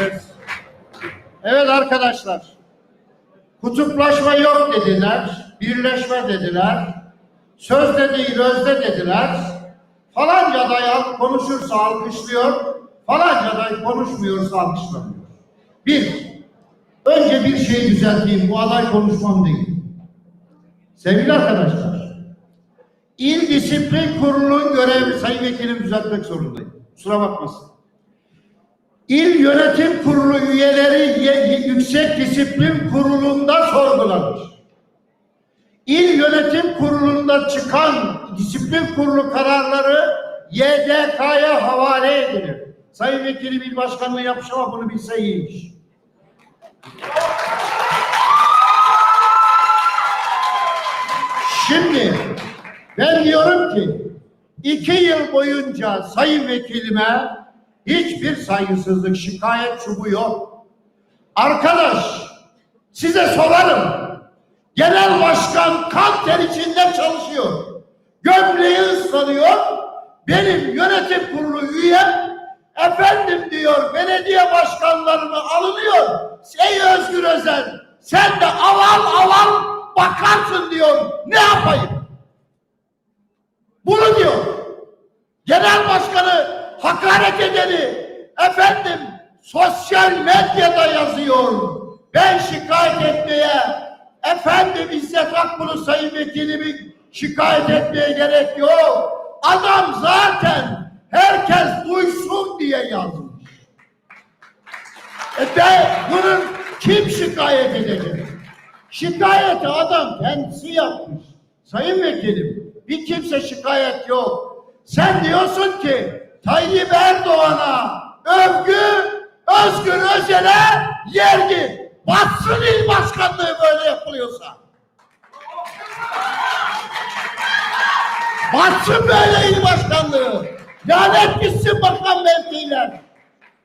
Evet. Evet. Arkadaşlar. Kutuplaşma yok dediler. Birleşme dediler. Sözde değil özde dediler. Falanca dayı konuşursa alkışlıyor. Falanca dayı konuşmuyorsa alkışlamıyor. Bir. Önce bir şey düzelteyim. Bu aday konuşmam değil. Sevgili arkadaşlar. İl Disiplin Kurulu'nun görevi Sayın Vekilim düzeltmek zorundayım. Kusura bakmasın. İl Yönetim Kurulu üyeleri ye- Yüksek Disiplin Kurulu'nda sorgulanır. İl Yönetim Kurulu'nda çıkan disiplin kurulu kararları YDK'ya havale edilir. Sayın Vekilim İl Başkanlığı yapmış ama bunu bilse iyiymiş. Şimdi ben diyorum ki iki yıl boyunca sayın vekilime hiçbir saygısızlık, şikayet çubuğu yok. Arkadaş size sorarım. Genel başkan kan ter içinde çalışıyor. Gömleği ıslanıyor. Benim yönetim kurulu üyem efendim diyor belediye başkanlarını alınıyor. Ey Özgür Özel sen de aval aval bakarsın diyor. Ne yapayım? Bunu diyor. Genel başkanı hakaret edeni efendim sosyal medyada yazıyor. Ben şikayet etmeye efendim İzzet Akbulut sayın vekilimi şikayet etmeye gerek yok. Adam zaten herkes duysun diye yazmış. E de bunun kim şikayet edecek? Şikayeti adam kendisi yapmış. Sayın vekilim bir kimse şikayet yok. Sen diyorsun ki Tayyip Erdoğan'a övgü, Özgür Özel'e yergi. Batsın il başkanlığı böyle yapılıyorsa. Batsın böyle il başkanlığı. Lanet gitsin bakan mevkiler.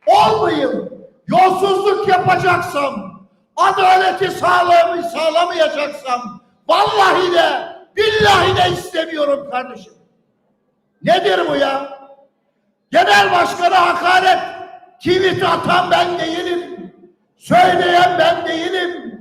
Olmayayım. Yolsuzluk yapacaksam, adaleti sağlamı sağlamayacaksam, vallahi de, billahi de istemiyorum kardeşim. Nedir bu ya? Genel başkana hakaret, tweet atan ben değilim. Söyleyen ben değilim.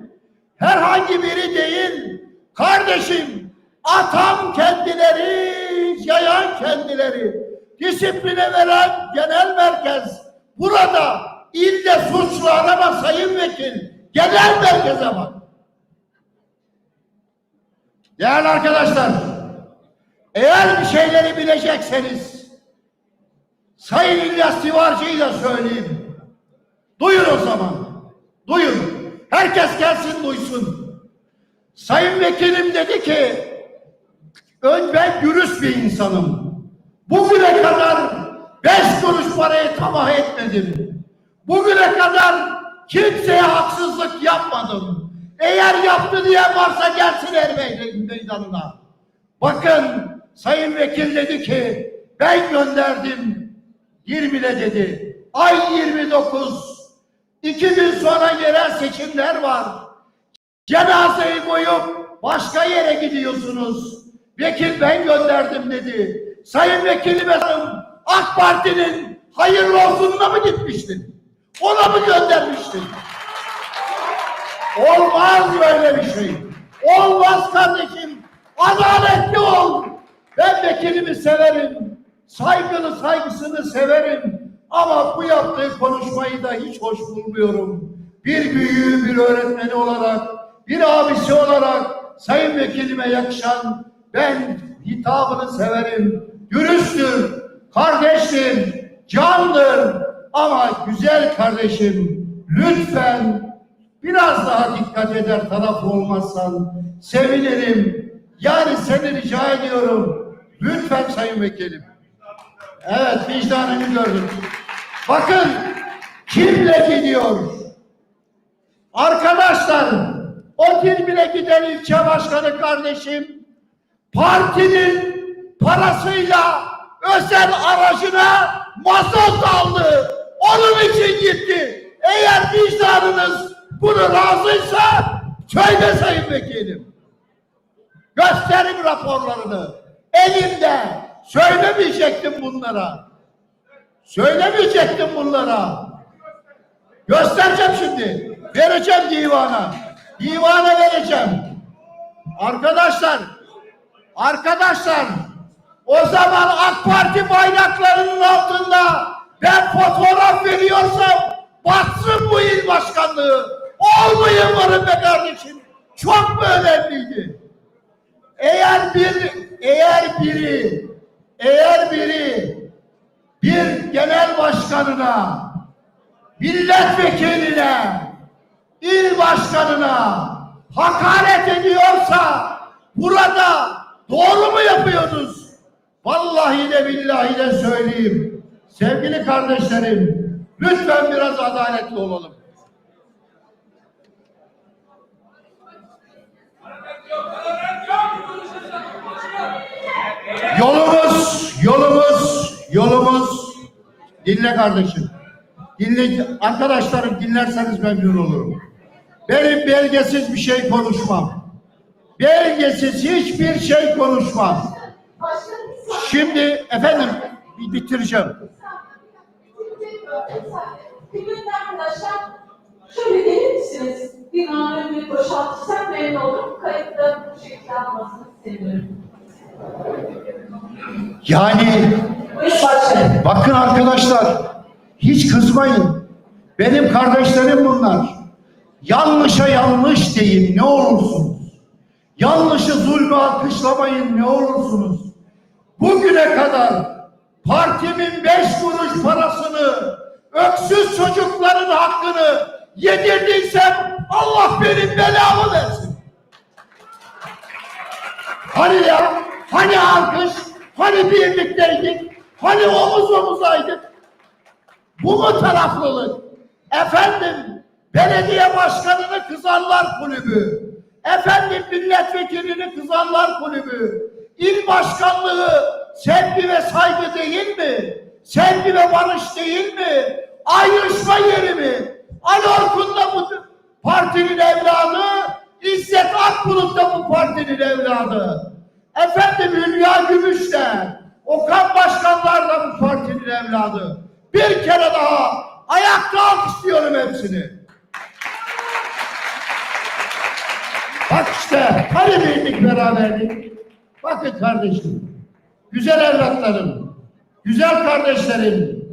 Herhangi biri değil. Kardeşim, atan kendileri, yayan kendileri. Disipline veren genel merkez. Burada ilde suçlu arama sayın vekil. Genel merkeze bak. Değerli arkadaşlar, eğer bir şeyleri bilecekseniz Sayın İlyas Tivarcı'yı da söyleyeyim. Duyun o zaman. Duyun. Herkes gelsin duysun. Sayın Vekilim dedi ki ön ben dürüst bir insanım. Bugüne kadar beş kuruş parayı tamah etmedim. Bugüne kadar kimseye haksızlık yapmadım. Eğer yaptı diye varsa gelsin er meydanına. Bakın Sayın Vekil dedi ki ben gönderdim 20'de dedi. Ay 29. İki gün sonra yerel seçimler var. Cenazeyi koyup başka yere gidiyorsunuz. Vekil ben gönderdim dedi. Sayın Vekilime AK Parti'nin hayırlı olsununa mı gitmiştin? Ona mı göndermiştin? Olmaz böyle bir şey. Olmaz kardeşim. Adaletli ol. Ben vekilimi severim. Saygılı saygısını severim. Ama bu yaptığı konuşmayı da hiç hoş bulmuyorum. Bir büyüğü bir öğretmeni olarak, bir abisi olarak sayın vekilime yakışan ben hitabını severim. Dürüsttür, kardeştir, candır ama güzel kardeşim lütfen biraz daha dikkat eder taraf olmazsan sevinirim. Yani seni rica ediyorum. Lütfen sayın vekilim. Evet vicdanını gördüm. Bakın kimle gidiyor? Arkadaşlar o bile giden ilçe başkanı kardeşim partinin parasıyla özel aracına mazot aldı. Onun için gitti. Eğer vicdanınız bunu razıysa söyle sayın vekilim. Gösterin raporlarını. Elimde. Söylemeyecektim bunlara. Söylemeyecektim bunlara. Göstereceğim şimdi. Vereceğim divana. Divana vereceğim. Arkadaşlar, arkadaşlar o zaman AK Parti bayraklarının altında ben fotoğraf veriyorsam batsın bu il başkanlığı. Olmayın varım be kardeşim. Çok mu önemliydi? Eğer bir eğer biri eğer biri bir genel başkanına milletvekiline il başkanına hakaret ediyorsa burada doğru mu yapıyorsunuz? Vallahi de billahi de söyleyeyim. Sevgili kardeşlerim lütfen biraz adaletli olalım. Yolumuz, yolumuz, yolumuz. Dinle kardeşim. Dinle, arkadaşlarım dinlerseniz memnun olurum. Benim belgesiz bir şey konuşmam. Belgesiz hiçbir şey konuşmam. Şimdi efendim bir bitireceğim. Kıymetli arkadaşlar, şöyle gelir misiniz? Binanın önünü boşaltırsak memnun olurum. Kayıtta bu şekilde almasını istemiyorum. Yani bakın arkadaşlar hiç kızmayın. Benim kardeşlerim bunlar. Yanlışa yanlış deyin ne olursunuz. Yanlışı zulmü alkışlamayın ne olursunuz. Bugüne kadar partimin beş kuruş parasını, öksüz çocukların hakkını yedirdiysem Allah benim belamı versin. Hani ya? Hani alkış? Hani birlikteydik? Hani omuz omuzaydık? Bu mu taraflılık? Efendim, belediye başkanını kızanlar kulübü. Efendim milletvekilini kızanlar kulübü. İl başkanlığı sevgi ve saygı değil mi? Sevgi ve barış değil mi? Ayrışma yeri mi? Ali Orkun da bu partinin evladı, İzzet Akbulut da bu partinin evladı. Efendim Hülya Gümüş de, Okan Başkanlar da bu partinin evladı. Bir kere daha ayakta alkışlıyorum hepsini. Bak işte hani birlik beraberlik. Bakın kardeşim, güzel evlatlarım, güzel kardeşlerim,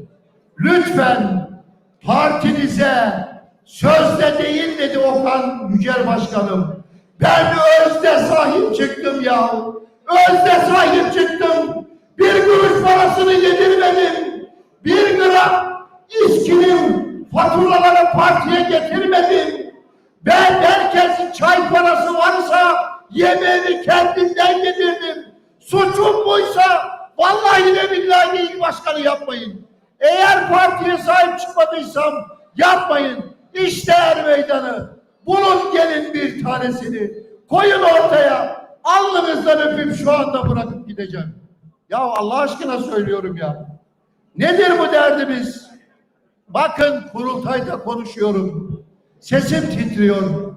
lütfen partinize sözde değil dedi Okan Yücel Başkanım. Ben özde sahip çıktım ya. Özde sahip çıktım. Bir kuruş parasını yedirmedim. Bir gram içkinin faturaları partiye getirmedim. Ben herkesin çay parası varsa yemeğini kendimden yedirdim. Suçum buysa vallahi de billahi de başkanı yapmayın. Eğer partiye sahip çıkmadıysam yapmayın. İşte er meydanı. Bulun gelin bir tanesini. Koyun ortaya. Alnınızdan öpüp şu anda bırakıp gideceğim. Ya Allah aşkına söylüyorum ya. Nedir bu derdimiz? Bakın kurultayda konuşuyorum. Sesim titriyor.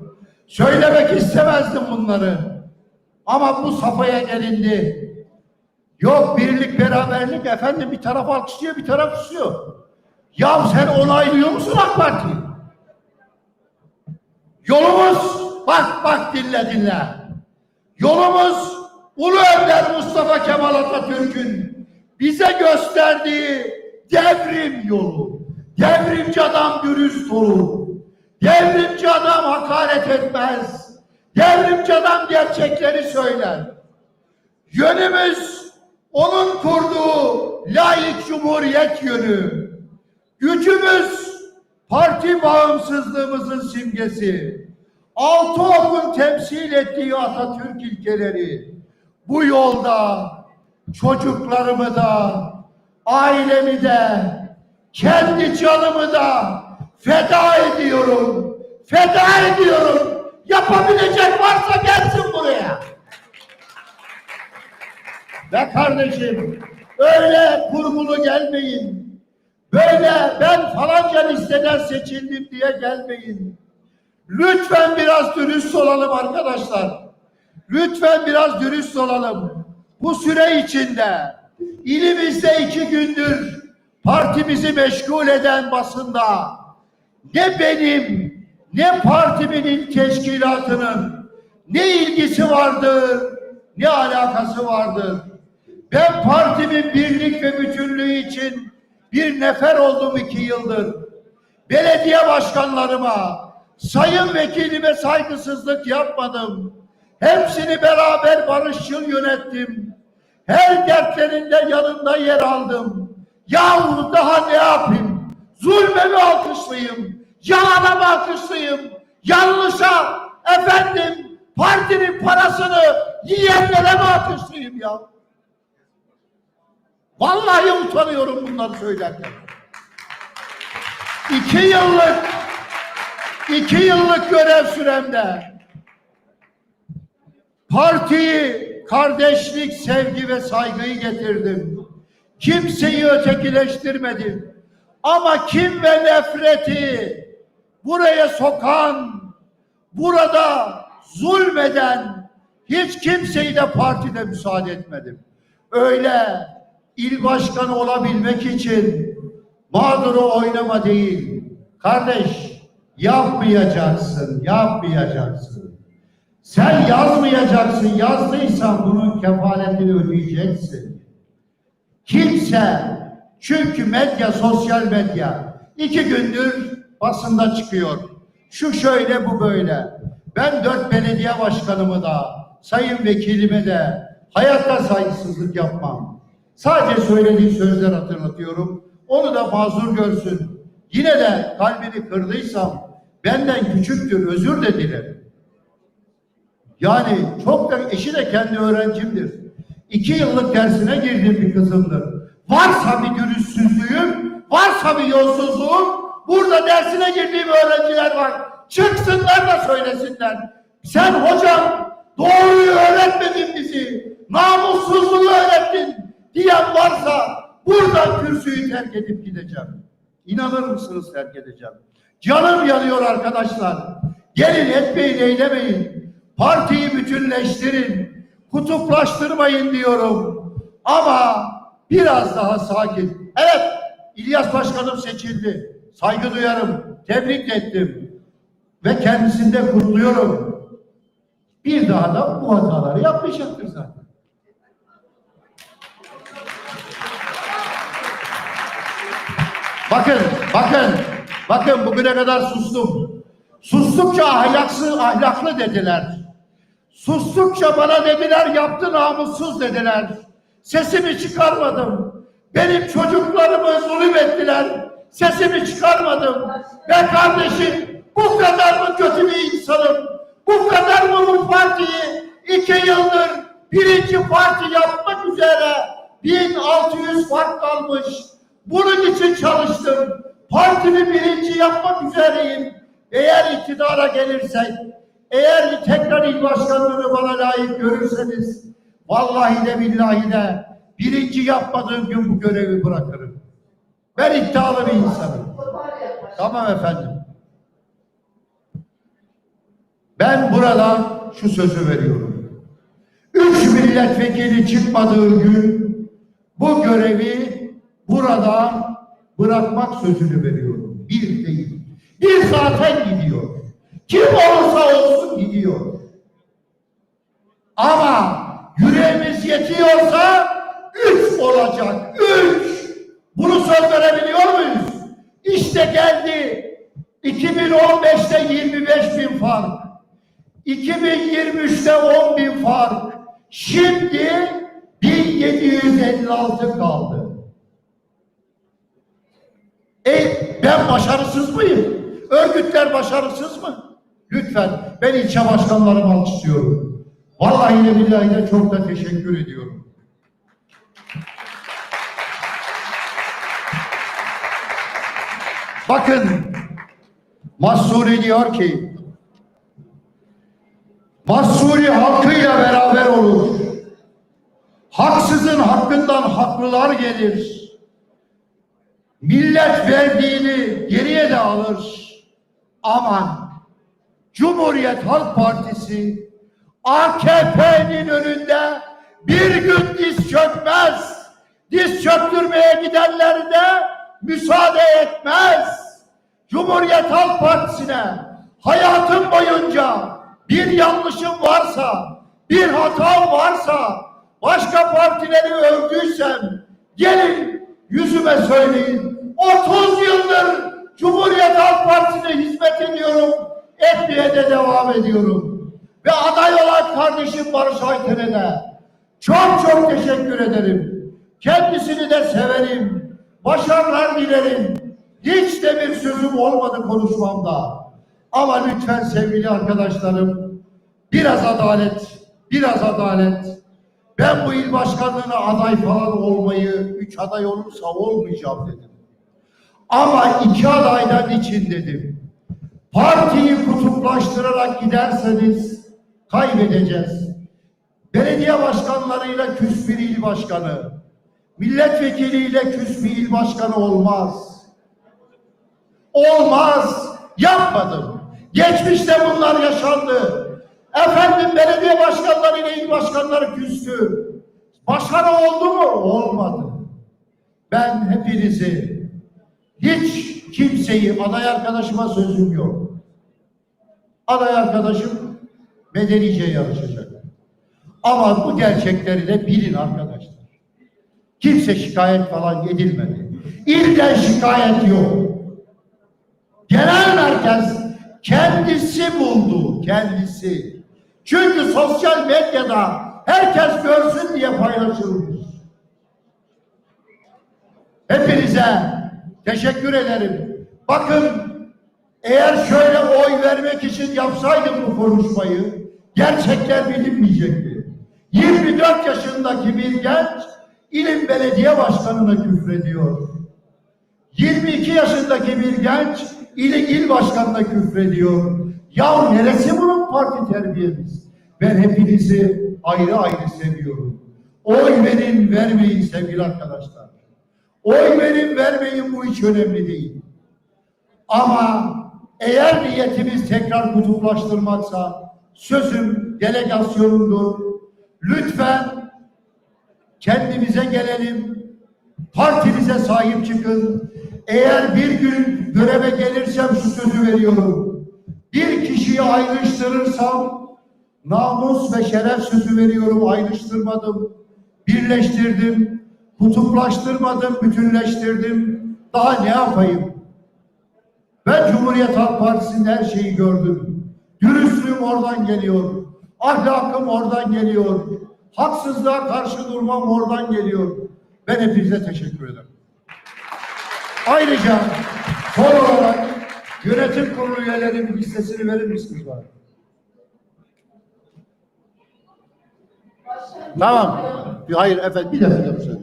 Söylemek istemezdim bunları. Ama bu safhaya gelindi. Yok birlik beraberlik efendim bir taraf alkışlıyor bir taraf susuyor. Ya sen onaylıyor musun AK Parti'yi? Yolumuz bak bak dinle dinle. Yolumuz Ulu Önder Mustafa Kemal Atatürk'ün bize gösterdiği devrim yolu. Devrimci adam dürüst olur. Devrimci adam hakaret etmez. Devrimci adam gerçekleri söyler. Yönümüz onun kurduğu layık cumhuriyet yönü. Gücümüz parti bağımsızlığımızın simgesi. Altı okun temsil ettiği Atatürk ilkeleri. Bu yolda çocuklarımı da, ailemi de, kendi canımı da feda ediyorum. Feda ediyorum. Yapabilecek varsa gelsin buraya. Ve kardeşim öyle kurgulu gelmeyin. Böyle ben falanca listeden seçildim diye gelmeyin. Lütfen biraz dürüst olalım arkadaşlar. Lütfen biraz dürüst olalım. Bu süre içinde ilimizde iki gündür partimizi meşgul eden basında ne benim ne partimin il teşkilatının ne ilgisi vardır ne alakası vardır. Ben partimin birlik ve bütünlüğü için bir nefer oldum iki yıldır. Belediye başkanlarıma, sayın vekilime saygısızlık yapmadım. Hepsini beraber barışçıl yönettim. Her dertlerinde yanında yer aldım. Yahu daha ne yapayım? Zulme mi alkışlayayım? Yalana mı alkışlayayım? Yanlışa efendim partinin parasını yiyenlere mi alkışlayayım ya? Vallahi utanıyorum bunları söylerken. İki yıllık iki yıllık görev süremde partiyi kardeşlik, sevgi ve saygıyı getirdim. Kimseyi ötekileştirmedim. Ama kim ve nefreti buraya sokan, burada zulmeden hiç kimseyi de partide müsaade etmedim. Öyle il başkanı olabilmek için mağduru oynama değil. Kardeş yapmayacaksın, yapmayacaksın. Sen yazmayacaksın, yazdıysan bunun kefaletini ödeyeceksin. Kimse, çünkü medya, sosyal medya iki gündür basında çıkıyor. Şu şöyle, bu böyle. Ben dört belediye başkanımı da, sayın vekilime de hayatta saygısızlık yapmam. Sadece söylediği sözler hatırlatıyorum. Onu da mazur görsün. Yine de kalbini kırdıysam benden küçüktür, özür de dilerim. Yani çok da eşi de kendi öğrencimdir. İki yıllık dersine girdiğim bir kızımdır. Varsa bir dürüstsüzlüğüm, varsa bir yolsuzluğum, burada dersine girdiğim öğrenciler var. Çıksınlar da söylesinler. Sen hocam doğruyu öğretmedin bizi, namussuzluğu öğrettin diyen varsa buradan kürsüyü terk edip gideceğim. İnanır mısınız terk edeceğim. Canım yanıyor arkadaşlar. Gelin etmeyin eylemeyin. Partiyi bütünleştirin. Kutuplaştırmayın diyorum. Ama biraz daha sakin. Evet İlyas Başkanım seçildi. Saygı duyarım. Tebrik ettim. Ve kendisinde kutluyorum. Bir daha da bu hataları yapmayacaktır zaten. Bakın, bakın, bakın bugüne kadar sustum. Sustukça ahlaksız, ahlaklı dediler. Sustukça bana dediler, yaptı namussuz dediler. Sesimi çıkarmadım. Benim çocuklarımı zulüm ettiler. Sesimi çıkarmadım. Ve kardeşim bu kadar mı kötü bir insanım? Bu kadar mı bu partiyi iki yıldır birinci parti yapmak üzere 1600 fark kalmış. Bunun için çalıştım. Partimi birinci yapmak üzereyim. Eğer iktidara gelirsek, eğer tekrar il başkanlığını bana layık görürseniz, vallahi de billahi de birinci yapmadığım gün bu görevi bırakırım. Ben iddialı bir insanım. Tamam efendim. Ben burada şu sözü veriyorum. Üç milletvekili çıkmadığı gün bu görevi burada bırakmak sözünü veriyorum. Bir değil. Bir zaten gidiyor. Kim olursa olsun gidiyor. Ama yüreğimiz yetiyorsa üç olacak. Üç. Bunu söz verebiliyor muyuz? İşte geldi. 2015'te 25 bin fark. 2023'te 10 bin fark. Şimdi 1756 kaldı. E ben başarısız mıyım? Örgütler başarısız mı? Lütfen ben ilçe başkanlarımı alkışlıyorum. Vallahi de billahi de çok da teşekkür ediyorum. Bakın Mahsuri diyor ki Mahsuri halkıyla beraber olur. Haksızın hakkından haklılar gelir. Millet verdiğini geriye de alır. Aman Cumhuriyet Halk Partisi AKP'nin önünde bir gün diz çökmez. diz çöktürmeye gidenler de müsaade etmez. Cumhuriyet Halk Partisi'ne hayatım boyunca bir yanlışım varsa, bir hatam varsa, başka partileri övdüysem gelin yüzüme söyleyin. 30 yıldır Cumhuriyet Halk Partisi'ne hizmet ediyorum, etmeye de devam ediyorum. Ve aday olan kardeşim Barış Ayten'e de çok çok teşekkür ederim. Kendisini de severim. Başarılar dilerim. Hiç de bir sözüm olmadı konuşmamda. Ama lütfen sevgili arkadaşlarım biraz adalet, biraz adalet. Ben bu il başkanlığına aday falan olmayı, üç aday olursa olmayacağım dedim. Ama iki adaydan için dedim. Partiyi kutuplaştırarak giderseniz kaybedeceğiz. Belediye başkanlarıyla küs bir il başkanı, milletvekiliyle küs bir il başkanı olmaz. Olmaz. Yapmadım. Geçmişte bunlar yaşandı. Efendim belediye başkanlarıyla il başkanları küstü. Başarı oldu mu? Olmadı. Ben hepinizi hiç kimseyi aday arkadaşıma sözüm yok. Aday arkadaşım medenice yarışacak. Ama bu gerçekleri de bilin arkadaşlar. Kimse şikayet falan edilmedi. İlden şikayet yok. Genel merkez kendisi buldu, kendisi. Çünkü sosyal medyada herkes görsün diye paylaşılmış. Hepinize teşekkür ederim. Bakın eğer şöyle oy vermek için yapsaydım bu konuşmayı gerçekler bilinmeyecekti. 24 yaşındaki bir genç ilim belediye başkanına küfrediyor. 22 yaşındaki bir genç il, il başkanına küfrediyor. Ya neresi bunun parti terbiyemiz? Ben hepinizi ayrı ayrı seviyorum. Oy verin vermeyin sevgili arkadaşlar. Oy verin vermeyin bu hiç önemli değil. Ama eğer niyetimiz tekrar kutuplaştırmaksa sözüm delegasyonumdur. Lütfen kendimize gelelim. Partimize sahip çıkın. Eğer bir gün göreve gelirsem şu sözü veriyorum. Kişiyi ayrıştırırsam namus ve şeref sözü veriyorum. Ayrıştırmadım. Birleştirdim. Kutuplaştırmadım, bütünleştirdim. Daha ne yapayım? Ben Cumhuriyet Halk Partisi'nde her şeyi gördüm. Dürüstlüğüm oradan geliyor. Ahlakım oradan geliyor. Haksızlığa karşı durmam oradan geliyor. Ben hepinize teşekkür ederim. Ayrıca son olarak yönetim kurulu üyelerinin listesini verir misiniz bana? Tamam. Hayır efendim bir dakika müsaade.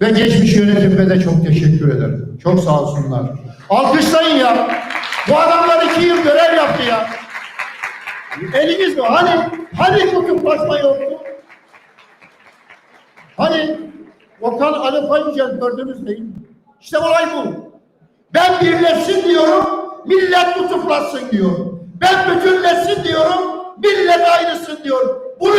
Ve geçmiş yönetime de çok teşekkür ederim. Çok sağ olsunlar. Alkışlayın ya. Bu adamlar iki yıl görev yaptı ya. Eliniz mi? Hani, hani kutuplaşma yoktu? Hani Okan Ali Fayıncel gördünüz değil mi? İşte olay bu. Ben birleşsin diyorum, millet kutuplaşsın diyor. Ben bütünleşsin diyorum, millet ayrısın diyor. Bunu